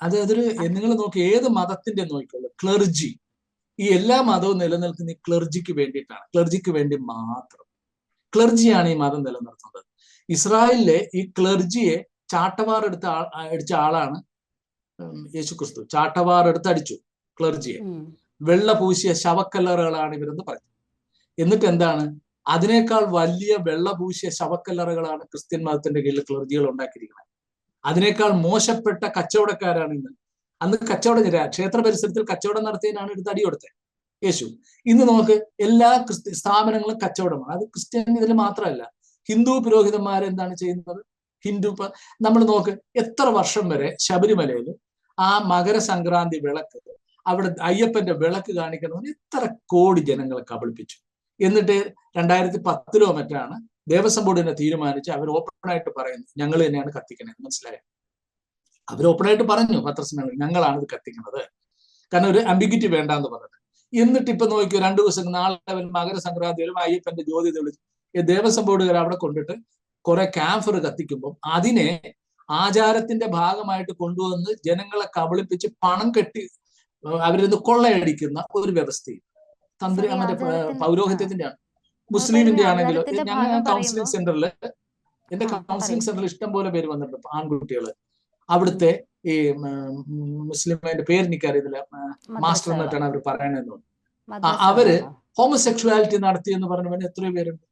അത് അതൊരു നിങ്ങൾ നോക്കി ഏത് മതത്തിന്റെ നോക്കിക്കോളൂ. ക്ലർജി ഈ എല്ലാ മതവും നിലനിൽക്കുന്ന ഈ ക്ലർജിക്ക് വേണ്ടിയിട്ടാണ്. ക്ലർജിക്ക് വേണ്ടി മാത്രം. ക്ലർജിയാണ് ഈ മതം നിലനിർത്തുന്നത്. ഇസ്രായേലിലെ ഈ ക്ലർജിയെ ചാട്ടവാർ എടുത്ത അടിച്ച ആളാണ് യേശുക്രിസ്തു. ചാട്ടവാർ എടുത്ത് അടിച്ചു ക്ലർജിയെ വെള്ള പൂശിയ ശവക്കല്ലറുകളാണ് ഇവരെന്ന് പറയുന്നത്. എന്നിട്ട് എന്താണ്? അതിനേക്കാൾ വലിയ വെള്ള പൂശിയ ശവക്കല്ലറുകളാണ് ക്രിസ്ത്യൻ മതത്തിന്റെ കീഴിൽ ക്ലർജികൾ ഉണ്ടാക്കിയിരിക്കുന്നത്. അതിനേക്കാൾ മോശപ്പെട്ട കച്ചവടക്കാരാണ് ഇന്ന്. അന്ന് കച്ചവടം ക്ഷേത്ര പരിസരത്തിൽ കച്ചവടം നടത്തിയതിനാണ് എടുത്ത് തടി കൊടുത്തത്. യേശു ഇന്ന് നമുക്ക് എല്ലാ ക്രിസ്ത്യ സ്ഥാപനങ്ങളും കച്ചവടമാണ്. അത് ക്രിസ്ത്യൻ ഇതിൽ മാത്രമല്ല. ഹിന്ദു പുരോഹിതന്മാർ എന്താണ് ചെയ്യുന്നത്? ഹിന്ദു നമ്മൾ നോക്ക് എത്ര വർഷം വരെ ശബരിമലയിൽ ആ മകരസംക്രാന്തി വിളക്ക് അവിടെ അയ്യപ്പന്റെ വിളക്ക് കാണിക്കണമെന്ന് എത്ര കോടി ജനങ്ങളെ കബളിപ്പിച്ചു. എന്നിട്ട് രണ്ടായിരത്തി പത്തിലോ മറ്റാണ് ദേവസ്വം ബോർഡിനെ തീരുമാനിച്ച് അവർ ഓപ്പണായിട്ട് പറയുന്നു ഞങ്ങൾ തന്നെയാണ് കത്തിക്കണത്. മനസ്സിലായോ? അവർ ഓപ്പണായിട്ട് പറഞ്ഞു പത്രസമ്മേളനം ഞങ്ങളാണ് ഇത് കത്തിക്കുന്നത്. കാരണം ഒരു അംബിഗിറ്റി വേണ്ടാന്ന് പറഞ്ഞത് എന്നിട്ട് ഇപ്പൊ നോക്കിയോ രണ്ടു ദിവസം നാളെ അവൻ മകരസംക്രാന്തിയിലും അയ്യപ്പന്റെ ജ്യോതി തെളിച്ചു ദേവസ്വം ബോർഡുകാർ അവിടെ കൊണ്ടിട്ട് കുറെ ക്യാമ്പർ കത്തിക്കുമ്പോൾ അതിനെ ആചാരത്തിന്റെ ഭാഗമായിട്ട് കൊണ്ടുവന്ന് ജനങ്ങളെ കബളിപ്പിച്ച് പണം കെട്ടി ഏഹ് അവരിന്ന് കൊള്ളയടിക്കുന്ന ഒരു വ്യവസ്ഥയും. തന്ത്രി മറ്റേ പൗരോഹിത്യത്തിന്റെ മുസ്ലിമിന്റെ മുസ്ലിമിന്റെ ആണെങ്കിലും ഞാൻ കൗൺസിലിംഗ് സെന്ററിൽ എന്റെ കൗൺസിലിംഗ് സെന്ററിൽ ഇഷ്ടം പോലെ പേര് വന്നിട്ടുണ്ട് ആൺകുട്ടികൾ. അവിടുത്തെ ഈ മുസ്ലിമിന്റെ പേര് എനിക്കറിയത്തില്ല. മാസ്റ്റർ എന്നിട്ടാണ് അവർ പറയണെന്ന് അവർ ഹോമോസെക്ഷുവാലിറ്റി നടത്തി എന്ന് പറഞ്ഞവന് എത്രയോ പേരുണ്ട്.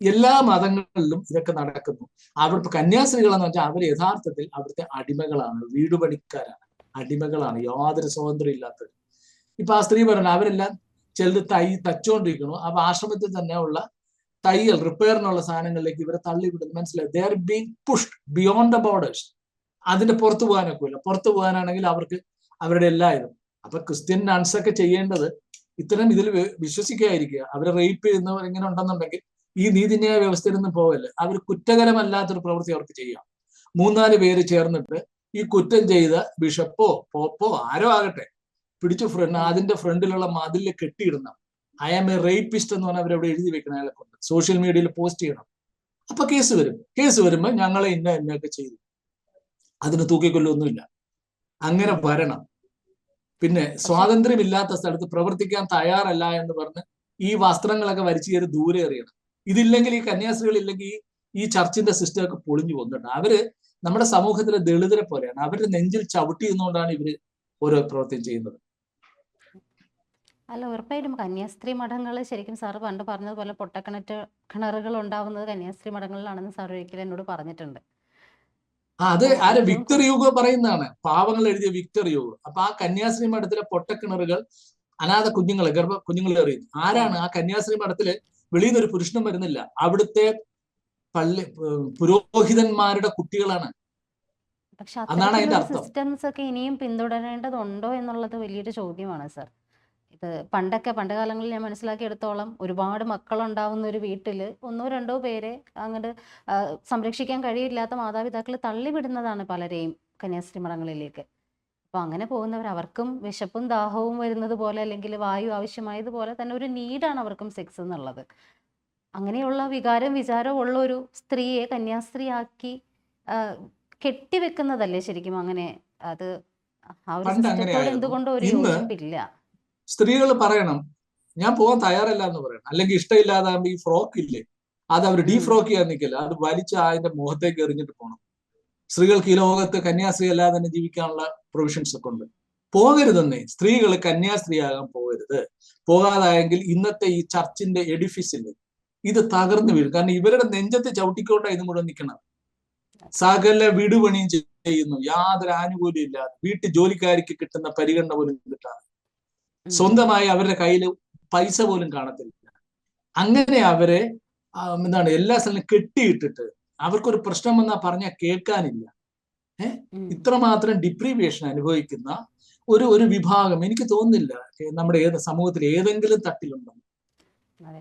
എല്ലാ മതങ്ങളിലും ഇതൊക്കെ നടക്കുന്നു. അവർ കന്യാസ്ത്രീകളെന്ന് വെച്ചാൽ അവർ യഥാർത്ഥത്തിൽ അവിടുത്തെ അടിമകളാണ്. വീടുപണിക്കാരാണ്. അടിമകളാണ്. യാതൊരു സ്വാതന്ത്ര്യം ഇല്ലാത്തവർ ഇപ്പൊ ആ സ്ത്രീ പറഞ്ഞു അവരെല്ലാം ചെലുത്ത് തൈ തച്ചുകൊണ്ടിരിക്കുന്നു. അപ്പൊ ആശ്രമത്തിൽ തന്നെ ഉള്ള തയ്യൽ റിപ്പയറിനുള്ള സാധനങ്ങളിലേക്ക് ഇവരെ തള്ളിവിടുന്നു. മനസ്സിലായി? They are being pushed beyond the borders അതിന്റെ പുറത്തു പോകാനൊക്കെ ഇല്ല. പുറത്തു പോകാനാണെങ്കിൽ അവർക്ക് അവരുടെ എല്ലാ ഇതും. അപ്പൊ ക്രിസ്ത്യൻ നൺസ് ഒക്കെ ചെയ്യേണ്ടത് ഇത്തരം ഇതിൽ വിശ്വസിക്കാതിരിക്കുക. അവരെ റേപ്പ് ചെയ്യുന്നവർ ഇങ്ങനെ ഉണ്ടെന്നുണ്ടെങ്കിൽ ഈ നീതിന്യായ വ്യവസ്ഥയിൽ നിന്ന് പോകല്ലേ? അവർ കുറ്റകരമല്ലാത്തൊരു പ്രവൃത്തി അവർക്ക് ചെയ്യാം. മൂന്നാൽ പേര് ചേർന്നിട്ട് ഈ കുറ്റം ചെയ്ത ബിഷപ്പോ പോപ്പോ ആരോ ആകട്ടെ പിടിച്ചു ഫ്രണ്ട് അതിന്റെ ഫ്രണ്ടിലുള്ള മതിലിൽ കെട്ടിയിടണം ഐ ആം എ റേപ്പിസ്റ്റ് എന്ന് പറഞ്ഞാൽ അവരവിടെ എഴുതി വെക്കണം അയാളെ കൊണ്ട് സോഷ്യൽ മീഡിയയിൽ പോസ്റ്റ് ചെയ്യണം. അപ്പൊ കേസ് വരും. കേസ് വരുമ്പോൾ ഞങ്ങളെ ഇന്ന ഇന്നൊക്കെ ചെയ്തു. അതിന് തൂക്കിക്കൊല്ലൊന്നുമില്ല അങ്ങനെ വരണം. പിന്നെ സ്വാതന്ത്ര്യമില്ലാത്ത സ്ഥലത്ത് പ്രവർത്തിക്കാൻ തയ്യാറല്ല എന്ന് പറഞ്ഞ് ഈ വസ്ത്രങ്ങളൊക്കെ വലിച്ചു കയറി ദൂരെ എറിയണം. ഇതില്ലെങ്കിൽ ഈ കന്യാസ്ത്രീകൾ ഇല്ലെങ്കിൽ ഈ- ചർച്ചിന്റെ സിസ്റ്റം ഒക്കെ പൊളിഞ്ഞു പോകുന്നുണ്ട്. അവർ നമ്മുടെ സമൂഹത്തിലെ ദളിതരെ പോലെയാണ്. അവരുടെ നെഞ്ചിൽ ചവിട്ടി എന്നുകൊണ്ടാണ് ഇവർ ഓരോ പ്രവൃത്തിയും ചെയ്യുന്നത്. അല്ല ഉറപ്പായിട്ടും കന്യാസ്ത്രീ മഠങ്ങൾ ശരിക്കും സാറ് പണ്ട് പറഞ്ഞതുപോലെ പൊട്ടക്കിണറ്റ് കിണറുകൾ ഉണ്ടാവുന്നത് കന്യാസ്ത്രീ മഠങ്ങളിലാണെന്ന് സാർ ഒരിക്കലും എന്നോട് പറഞ്ഞിട്ടുണ്ട്. അത് ആരെ ആര് വിക്ടർ യുഗ പറയുന്നതാണ്. പാവങ്ങൾ എഴുതിയ വിക്ടർ യുഗ. അപ്പൊ ആ കന്യാസ്ത്രീ മഠത്തിലെ പൊട്ടക്കിണറുകൾ അനാഥ കുഞ്ഞുങ്ങളെ ഗർഭ കുഞ്ഞുങ്ങളെ എറിയുന്നു ആരാണ് ആ കന്യാസ്ത്രീ മഠത്തിൽ വെളിയിൽ നിന്ന് ഒരു പുരുഷനും വരുന്നില്ല. അവിടുത്തെ പള്ളി പുരോഹിതന്മാരുടെ കുട്ടികളാണ്. പക്ഷെ അതാണ് അതിന്റെ അർത്ഥം. സിസ്റ്റംസ് ഒക്കെ ഇനിയും പിന്തുടരേണ്ടതുണ്ടോ എന്നുള്ളത് വലിയൊരു ചോദ്യമാണ് സർ ഇത് പണ്ടൊക്കെ പണ്ട് കാലങ്ങളിൽ ഞാൻ മനസ്സിലാക്കിയെടുത്തോളം ഒരുപാട് മക്കളുണ്ടാവുന്ന ഒരു വീട്ടിൽ ഒന്നോ രണ്ടോ പേരെ അങ്ങോട്ട് സംരക്ഷിക്കാൻ കഴിയില്ലാത്ത മാതാപിതാക്കൾ തള്ളിവിടുന്നതാണ് പലരെയും കന്യാസ്ത്രീ മഠങ്ങളിലേക്ക് അപ്പോൾ അങ്ങനെ പോകുന്നവർ അവർക്കും വിശപ്പും ദാഹവും വരുന്നത് പോലെ അല്ലെങ്കിൽ വായു ആവശ്യമായതുപോലെ തന്നെ ഒരു നീഡാണ് അവർക്കും സെക്സ് എന്നുള്ളത്. അങ്ങനെയുള്ള വികാരം വിചാരം ഉള്ള ഒരു സ്ത്രീയെ കന്യാസ്ത്രീയാക്കി കെട്ടിവെക്കുന്നതല്ലേ ശരിക്കും അങ്ങനെ? അത് ആ ഒരു പണ്ട് സിസ്റ്റത്തോട് അങ്ങനെയായിരുന്നു. എന്തുകൊണ്ടോ ഒരു ഇല്ല യോജിപ്പില്ല? സ്ത്രീകൾ പറയണം ഞാൻ പോകാൻ തയ്യാറല്ല എന്ന് പറയണം. അല്ലെങ്കിൽ ഇഷ്ടമില്ലാതാകുമ്പോ ഈ ഫ്രോക്ക് ഇല്ലേ അത് അവർ ഡീ ഫ്രോക്ക് ചെയ്യാൻ നിൽക്കില്ല അത് വലിച്ച് അതിന്റെ മുഖത്തേക്ക് എറിഞ്ഞിട്ട് പോകണം സ്ത്രീകൾക്ക് ഈ ലോകത്ത് കന്യാസ്ത്രീ അല്ലാതെ തന്നെ ജീവിക്കാനുള്ള പ്രൊവിഷൻസ് ഒക്കെ ഉണ്ട്. പോകരുതെന്നേ സ്ത്രീകൾ കന്യാസ്ത്രീയാകാൻ പോകരുത്. പോകാതായെങ്കിൽ ഇന്നത്തെ ഈ ചർച്ചിന്റെ എഡിഫിസിൽ ഇത് തകർന്നു വീഴും. കാരണം ഇവരുടെ നെഞ്ചത്തെ ചവിട്ടിക്കൊണ്ടാ ഇത് മുഴുവൻ നിൽക്കണം. സകല വിടുപണിയും ചെയ്യുന്നു. യാതൊരു ആനുകൂല്യം ഇല്ലാതെ. വീട്ടു ജോലിക്കാരിക്ക് കിട്ടുന്ന പരിഗണന പോലും കിട്ടാതെ സ്വന്തമായി അവരുടെ കയ്യിൽ പൈസ പോലും കാണത്തില്ല. അങ്ങനെ അവരെ എന്താണ് എല്ലാ സ്ഥലവും കെട്ടിയിട്ടിട്ട് അവർക്കൊരു പ്രശ്നം വന്നാൽ പറഞ്ഞാൽ കേൾക്കാനില്ല. ഏഹ് ഇത്രമാത്രം ഡിപ്രീവിയേഷൻ അനുഭവിക്കുന്ന ഒരു ഒരു വിഭാഗം എനിക്ക് തോന്നുന്നില്ല. നമ്മുടെ ഏത് സമൂഹത്തിൽ ഏതെങ്കിലും തട്ടിലുണ്ടോ? അതെ.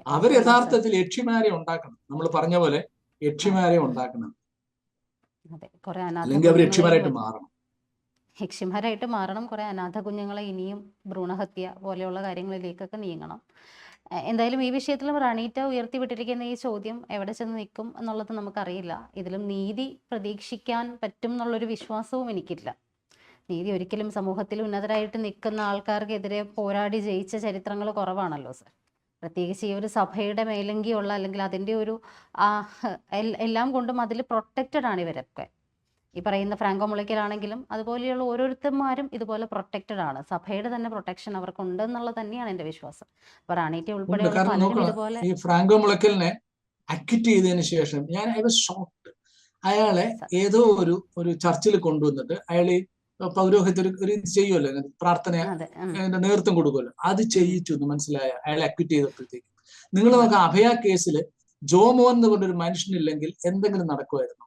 അവർ. യഥാർത്ഥത്തിൽ യക്ഷിമാരെ ഉണ്ടാക്കണം. നമ്മൾ പറഞ്ഞ പോലെ യക്ഷിമാരെ ഉണ്ടാക്കണം. അല്ലെങ്കിൽ അവർ യക്ഷിമാരായിട്ട് മാറണം. യക്ഷിമാരായിട്ട് മാറണം. കുറെ അനാഥ കുഞ്ഞുങ്ങളെ ഇനിയും ഭ്രൂണഹത്യ പോലെയുള്ള കാര്യങ്ങളിലേക്കൊക്കെ നീങ്ങണം. എന്തായാലും ഈ വിഷയത്തിലും റണീറ്റ ഉയർത്തിവിട്ടിരിക്കുന്ന ഈ ചോദ്യം എവിടെ ചെന്ന് നിൽക്കും എന്നുള്ളത് നമുക്കറിയില്ല. ഇതിലും നീതി പ്രതീക്ഷിക്കാൻ പറ്റും എന്നുള്ളൊരു വിശ്വാസവും എനിക്കില്ല. നീതി ഒരിക്കലും സമൂഹത്തിൽ ഉന്നതരായിട്ട് നിൽക്കുന്ന ആൾക്കാർക്കെതിരെ പോരാടി ജയിച്ച ചരിത്രങ്ങൾ കുറവാണല്ലോ സർ. പ്രത്യേകിച്ച് ഈ ഒരു സഭയുടെ മേലങ്കിയുള്ള അല്ലെങ്കിൽ അതിന്റെ ഒരു എല്ലാം കൊണ്ടും അതിൽ പ്രൊട്ടക്റ്റഡ് ആണ് ഇവരൊക്കെ. ഈ പറയുന്ന ഫ്രാങ്കോ മുളയ്ക്കലാണെങ്കിലും അതുപോലെയുള്ള ഓരോരുത്തന്മാരും ഇതുപോലെ പ്രൊട്ടക്റ്റഡ് ആണ്. സഭയുടെ തന്നെ പ്രൊട്ടക്ഷൻ അവർക്കുണ്ട് എന്നുള്ളത് തന്നെയാണ് എന്റെ വിശ്വാസം. അപ്പൊ റാണീറ്റി ഇതുപോലെ ഈ ഫ്രാങ്കോ മുളയ്ക്കലിനെ അക്വിറ്റ് ചെയ്തതിന് ശേഷം ഞാൻ ഐ വാസ് അയാളെ ഏതോ ഒരു ഒരു ചർച്ചിൽ കൊണ്ടുവന്നിട്ട് അയാൾ ഈ പൗരോഹിത്യ ഒരു ഇത് ചെയ്യുമല്ലോ പ്രാർത്ഥന നേതൃത്വം കൊടുക്കുമല്ലോ അത് ചെയ്യിച്ചു എന്ന് മനസ്സിലായ അയാളെ അക്വിറ്റ് ചെയ്തപ്പോഴത്തേക്ക്. നിങ്ങൾ നോക്കാം അഭയ കേസിൽ ജോമോൻ എന്ന് പറഞ്ഞൊരു മനുഷ്യനില്ലെങ്കിൽ എന്തെങ്കിലും നടക്കുമായിരുന്നു?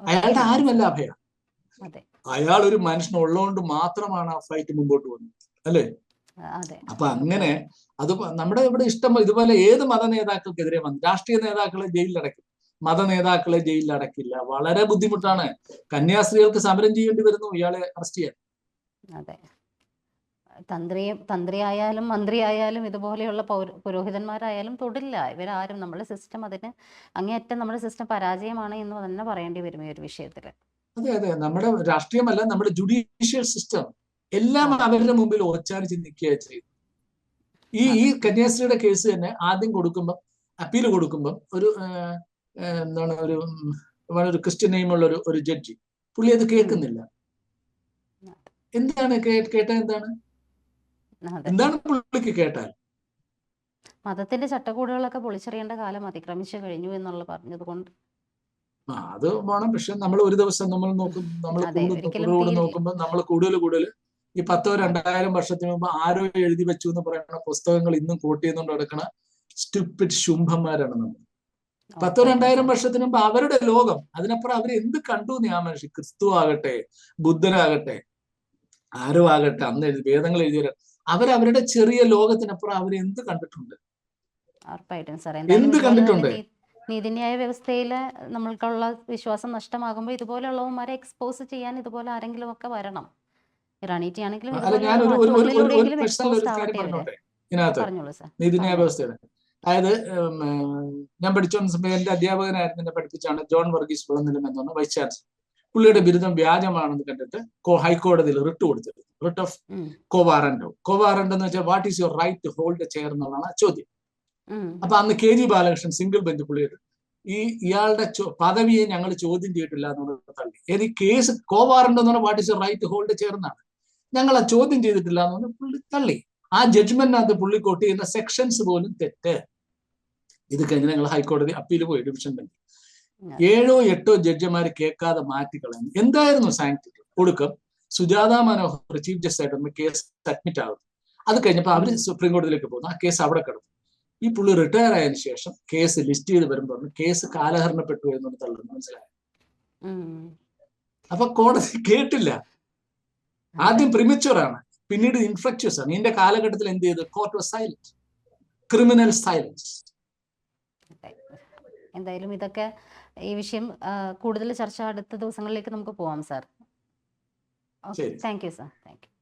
അയാളുടെ ആരുമല്ല അഭയ? അയാൾ ഒരു മനുഷ്യൻ ഉള്ളതുകൊണ്ട് മാത്രമാണ് ആ ഫൈറ്റ് മുമ്പോട്ട് വന്നത് അല്ലേ? അപ്പൊ അങ്ങനെ അത് നമ്മുടെ ഇവിടെ ഇഷ്ടം ഇതുപോലെ ഏത് മത നേതാക്കൾക്കെതിരെ വന്നു രാഷ്ട്രീയ നേതാക്കളെ ജയിലിലടക്കും മത നേതാക്കളെ ജയിലിൽ അടക്കില്ല. വളരെ ബുദ്ധിമുട്ടാണ്. കന്യാസ്ത്രീകൾക്ക് സമരം ചെയ്യേണ്ടി വരുന്നു. ഇയാളെ അറസ്റ്റ് ചെയ്യാൻ. അതെ. തന്ത്രി തന്ത്രിയായാലും മന്ത്രിയായാലും ഇതുപോലെയുള്ള പൗര പുരോഹിതന്മാരായാലും തൊടില്ല. ഇവരാരും നമ്മുടെ സിസ്റ്റം അതിന് അങ്ങേയറ്റം നമ്മുടെ സിസ്റ്റം പരാജയമാണ് എന്ന് തന്നെ പറയേണ്ടി വരും ഈ ഒരു വിഷയത്തിൽ അതെ അതെ. നമ്മുടെ രാഷ്ട്രീയമല്ല നമ്മുടെ ജുഡീഷ്യൽ സിസ്റ്റം എല്ലാം അവരുടെ മുമ്പിൽ ഓച്ചാനിച്ച് ചിന്തിക്കുക ചെയ്തു ഈ ഈ കന്യാസ്ത്രീയുടെ കേസ് തന്നെ ആദ്യം കൊടുക്കുമ്പോൾ അപ്പീൽ കൊടുക്കുമ്പോൾ ഒരു എന്താണ് ഒരു വളരെ ഒരു ക്രിസ്ത്യൻ നെയിമുള്ള ഒരു ഒരു ജഡ്ജി. പുള്ളി അത് കേൾക്കുന്നില്ല. എന്താണ് കേട്ട എന്താണ്? എന്താണ് പുള്ളിക്ക് കേട്ടാൽ? മതത്തിന്റെ ചട്ടക്കൂടുകളൊക്കെ പൊളിച്ചറിയേണ്ട കാലം അതിക്രമിച്ചു കഴിഞ്ഞു എന്നുള്ള പറഞ്ഞത് കൊണ്ട് അത് വേണം. പക്ഷെ നമ്മൾ ഒരു ദിവസം നമ്മൾ നോക്കും നമ്മൾ കൂടുതൽ നോക്കുമ്പോൾ നമ്മൾ കൂടുതൽ കൂടുതൽ ഈ പത്തോ രണ്ടായിരം വർഷത്തിന് മുമ്പ് ആരോ എഴുതി വെച്ചു എന്ന് പറയുന്ന പുസ്തകങ്ങൾ ഇന്നും കോട്ട് ചെയ്തുകൊണ്ട് നടക്കുന്ന സ്റ്റുപ്പിഡ് ശുംഭന്മാരാണ് നമ്മൾ. പത്തോ രണ്ടായിരം വർഷത്തിന് മുമ്പ് അവരുടെ ലോകം അതിനപ്പുറം അവർ എന്ത് കണ്ടു എന്ന് ആ മനുഷ്യൻ ക്രിസ്തു ആകട്ടെ ബുദ്ധനാകട്ടെ ആരും ആകട്ടെ അന്ന് എഴുതി വേദങ്ങൾ എഴുതിയവർ അവരവരുടെ ചെറിയ ലോകത്തിനപ്പുറം അവർ എന്ത് കണ്ടിട്ടുണ്ട്? ഉറപ്പായിട്ടും സാറേ. എന്ത് കണ്ടിട്ടുണ്ട്? നീതിന്യായ വ്യവസ്ഥയിൽ നമ്മൾക്കുള്ള വിശ്വാസം നഷ്ടമാകുമ്പോൾ ഇതുപോലെയുള്ളവന്മാരെ എക്സ്പോസ് ചെയ്യാൻ ഇതുപോലെ ആരെങ്കിലും ഒക്കെ വരണം ഇറാനിറ്റി ആണെങ്കിലും ഇതിനകത്ത് നീതിന്യായ വ്യവസ്ഥയുടെ അതായത് ഞാൻ സമയത്ത് എന്റെ അധ്യാപകനായിരുന്നു എന്നെ പഠിപ്പിച്ചാണ് ജോൺ വർഗീസ് വിളനിലം എന്നാണ് വൈസ് ചാൻസലർ പുള്ളിയുടെ ബിരുദം വ്യാജമാണെന്ന് കണ്ടിട്ട് കോ- ഹൈക്കോടതിയിൽ റിട്ട് കൊടുത്തിരുന്നു. റിട്ട് ഓഫ് കോവാറൻഡോ കോവാറന്റോ കോവാറന്റ് എന്ന് വെച്ചാൽ what is your right to hold chair എന്നുള്ളതാണ് ചോദ്യം. അപ്പൊ അന്ന് K G Balakrishnan single bench പുള്ളിയുടെ ഈ ഇയാളുടെ പദവിയെ ഞങ്ങൾ ചോദ്യം ചെയ്തിട്ടില്ല എന്നുള്ളത് തള്ളി. ഏത് ഈ കേസ് കോവാറന്റ് എന്ന് പറഞ്ഞാൽ what is your right to hold chair എന്നാണ്. ഞങ്ങൾ ആ ചോദ്യം ചെയ്തിട്ടില്ല എന്ന് പറഞ്ഞാൽ പുള്ളി തള്ളി. ആ ജഡ്ജ്മെന്റിനകത്ത് പുള്ളി കോട്ട് ചെയ്യുന്ന സെക്ഷൻസ് പോലും തെറ്റ്. ഇത് കഴിഞ്ഞ് ഞങ്ങൾ ഹൈക്കോടതി അപ്പീൽ പോയി ഡിവിഷൻ ബെഞ്ച് ഏഴോ എട്ടോ ജഡ്ജിമാർ കേൾക്കാതെ മാറ്റിക്കളഞ്ഞു എന്തായിരുന്നു സാങ്ക്ടിറ്റി ഒടുക്കം സുജാത മനോഹർ ചീഫ് ജസ്റ്റിസ് ആയിട്ട് കേസ് അഡ്മിറ്റ് ആകുന്നു അത് കഴിഞ്ഞപ്പോൾ അവർ സുപ്രീം കോടതിയിലേക്ക് പോകുന്നു. ആ കേസ് അവിടെ കിടന്നു. ഈ പുള്ളി റിട്ടയർ ആയതിനു ശേഷം കേസ് ലിസ്റ്റ് ചെയ്ത് വരുമ്പോൾ കേസ് കാലഹരണപ്പെട്ടു എന്നൊന്ന് തള്ളുന്നു മനസ്സിലായി. അപ്പൊ കോടതി *laughs* കേട്ടില്ല. ആദ്യം പ്രിമിച്ചുവറാണ് ആണ്. പിന്നീട് ഇൻഫ്ലക്ച്വസ് ആണ്. ഇതിന്റെ കാലഘട്ടത്തിൽ എന്ത് ചെയ്തു? Court was silent criminal silence എന്തായാലും ഇതൊക്കെ ഈ വിഷയം കൂടുതൽ ചർച്ച അടുത്ത ദിവസങ്ങളിലേക്ക് നമുക്ക് പോവാം sir. Thank you sir. Thank you.